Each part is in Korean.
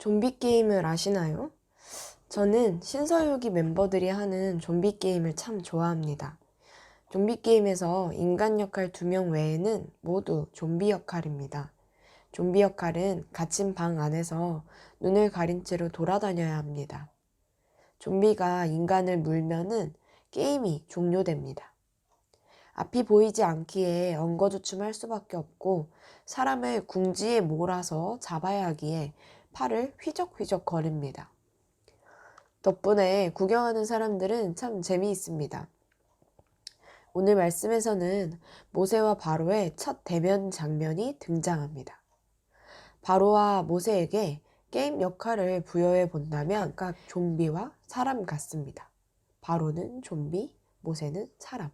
좀비 게임을 아시나요? 저는 신서유기 멤버들이 하는 좀비 게임을 참 좋아합니다. 좀비 게임에서 인간 역할 두 명 외에는 모두 좀비 역할입니다. 좀비 역할은 갇힌 방 안에서 눈을 가린 채로 돌아다녀야 합니다. 좀비가 인간을 물면은 게임이 종료됩니다. 앞이 보이지 않기에 엉거주춤할 수밖에 없고 사람을 궁지에 몰아서 잡아야 하기에 팔을 휘적휘적 거립니다. 덕분에 구경하는 사람들은 참 재미있습니다. 오늘 말씀에서는 모세와 바로의 첫 대면 장면이 등장합니다. 바로와 모세에게 게임 역할을 부여해 본다면 각각 좀비와 사람 같습니다. 바로는 좀비, 모세는 사람.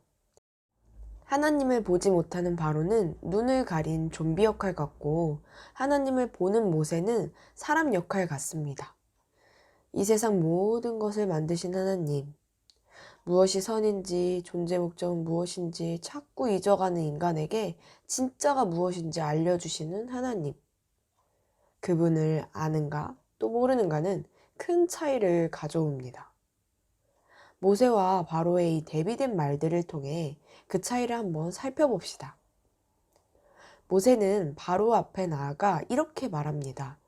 하나님을 보지 못하는 바로는 눈을 가린 좀비 역할 같고 하나님을 보는 모세는 사람 역할 같습니다. 이 세상 모든 것을 만드신 하나님, 무엇이 선인지 존재 목적은 무엇인지 자꾸 잊어가는 인간에게 진짜가 무엇인지 알려주시는 하나님. 그분을 아는가 또 모르는가는 큰 차이를 가져옵니다. 모세와 바로의 이 대비된 말들을 통해 그 차이를 한번 살펴봅시다. 모세는 바로 앞에 나아가 이렇게 말합니다.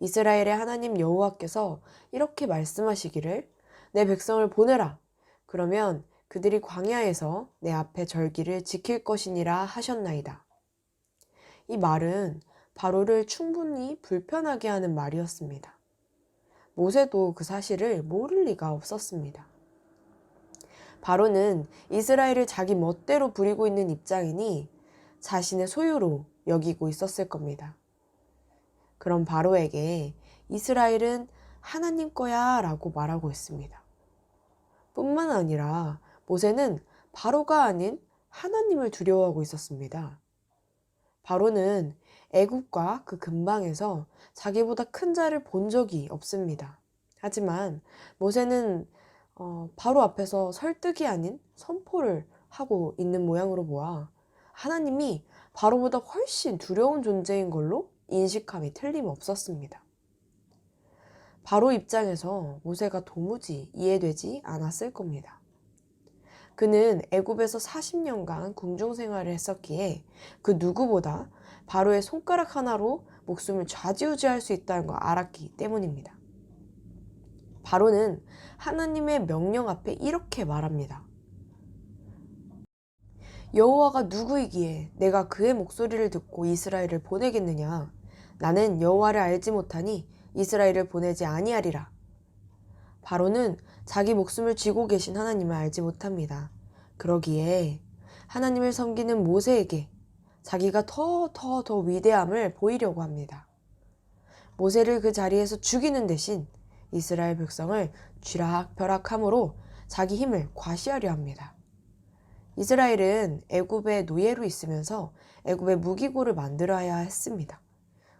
이스라엘의 하나님 여호와께서 이렇게 말씀하시기를 내 백성을 보내라. 그러면 그들이 광야에서 내 앞에 절기를 지킬 것이니라 하셨나이다. 이 말은 바로를 충분히 불편하게 하는 말이었습니다. 모세도 그 사실을 모를 리가 없었습니다. 바로는 이스라엘을 자기 멋대로 부리고 있는 입장이니 자신의 소유로 여기고 있었을 겁니다. 그럼 바로에게 이스라엘은 하나님 거야 라고 말하고 있습니다. 뿐만 아니라 모세는 바로가 아닌 하나님을 두려워하고 있었습니다. 바로는 애국과 그 근방에서 자기보다 큰 자를 본 적이 없습니다. 하지만 모세는 어, 바로 앞에서 설득이 아닌 선포를 하고 있는 모양으로 보아 하나님이 바로보다 훨씬 두려운 존재인 걸로 인식함이 틀림없었습니다. 바로 입장에서 모세가 도무지 이해되지 않았을 겁니다. 그는 애굽에서 40년간 궁중 생활을 했었기에 그 누구보다 바로의 손가락 하나로 목숨을 좌지우지할 수 있다는 걸 알았기 때문입니다. 바로는 하나님의 명령 앞에 이렇게 말합니다. 여호와가 누구이기에 내가 그의 목소리를 듣고 이스라엘을 보내겠느냐? 나는 여호와를 알지 못하니 이스라엘을 보내지 아니하리라. 바로는 자기 목숨을 쥐고 계신 하나님을 알지 못합니다. 그러기에 하나님을 섬기는 모세에게 자기가 더 더더 위대함을 보이려고 합니다. 모세를 그 자리에서 죽이는 대신 이스라엘 백성을 쥐락펴락함으로 자기 힘을 과시하려 합니다. 이스라엘은 애굽의 노예로 있으면서 애굽의 무기고를 만들어야 했습니다.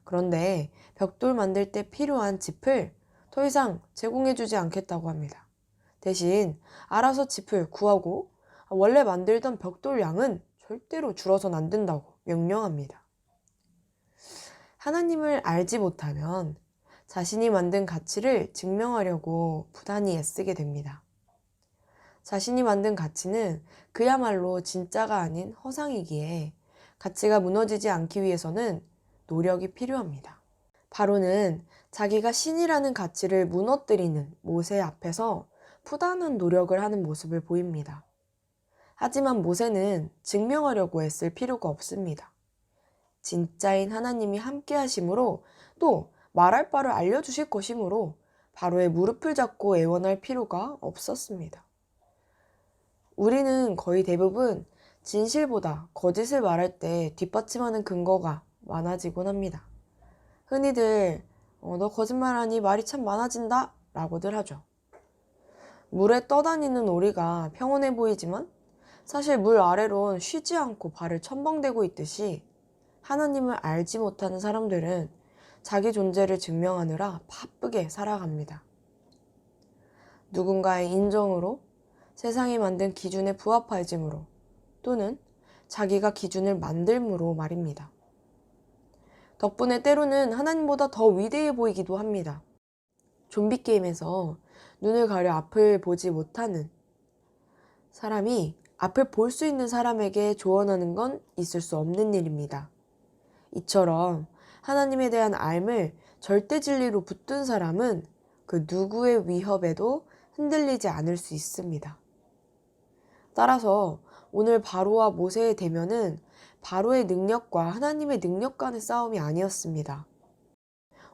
그런데 벽돌 만들 때 필요한 짚을 더 이상 제공해주지 않겠다고 합니다. 대신 알아서 짚을 구하고 원래 만들던 벽돌 양은 절대로 줄어선 안 된다고 명령합니다. 하나님을 알지 못하면 자신이 만든 가치를 증명하려고 부단히 애쓰게 됩니다. 자신이 만든 가치는 그야말로 진짜가 아닌 허상이기에 가치가 무너지지 않기 위해서는 노력이 필요합니다. 바로는 자기가 신이라는 가치를 무너뜨리는 모세 앞에서 부단한 노력을 하는 모습을 보입니다. 하지만 모세는 증명하려고 애쓸 필요가 없습니다. 진짜인 하나님이 함께 하심으로 또 말할 바를 알려주실 것이므로 바로의 무릎을 잡고 애원할 필요가 없었습니다. 우리는 거의 대부분 진실보다 거짓을 말할 때 뒷받침하는 근거가 많아지곤 합니다. 흔히들 어, 너 거짓말하니 말이 참 많아진다 라고들 하죠. 물에 떠다니는 오리가 평온해 보이지만 사실 물 아래론 쉬지 않고 발을 첨벙대고 있듯이 하나님을 알지 못하는 사람들은 자기 존재를 증명하느라 바쁘게 살아갑니다. 누군가의 인정으로 세상이 만든 기준에 부합할짐으로 또는 자기가 기준을 만들므로 말입니다. 덕분에 때로는 하나님보다 더 위대해 보이기도 합니다. 좀비 게임에서 눈을 가려 앞을 보지 못하는 사람이 앞을 볼 수 있는 사람에게 조언하는 건 있을 수 없는 일입니다. 이처럼 하나님에 대한 알을 절대 진리로 붙든 사람은 그 누구의 위협에도 흔들리지 않을 수 있습니다. 따라서 오늘 바로와 모세의 대면은 바로의 능력과 하나님의 능력 간의 싸움이 아니었습니다.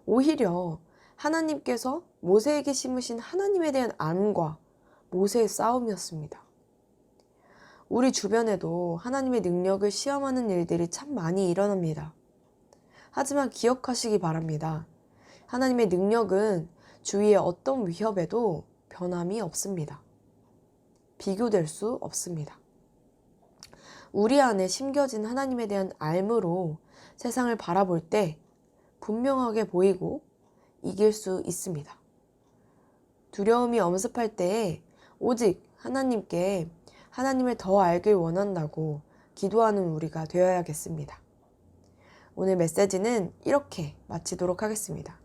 오히려 하나님께서 모세에게 심으신 하나님에 대한 안과 모세의 싸움이었습니다. 우리 주변에도 하나님의 능력을 시험하는 일들이 참 많이 일어납니다. 하지만 기억하시기 바랍니다. 하나님의 능력은 주위의 어떤 위협에도 변함이 없습니다. 비교될 수 없습니다. 우리 안에 심겨진 하나님에 대한 알므로 세상을 바라볼 때 분명하게 보이고 이길 수 있습니다. 두려움이 엄습할 때에 오직 하나님께 하나님을 더 알길 원한다고 기도하는 우리가 되어야겠습니다. 오늘 메시지는 이렇게 마치도록 하겠습니다.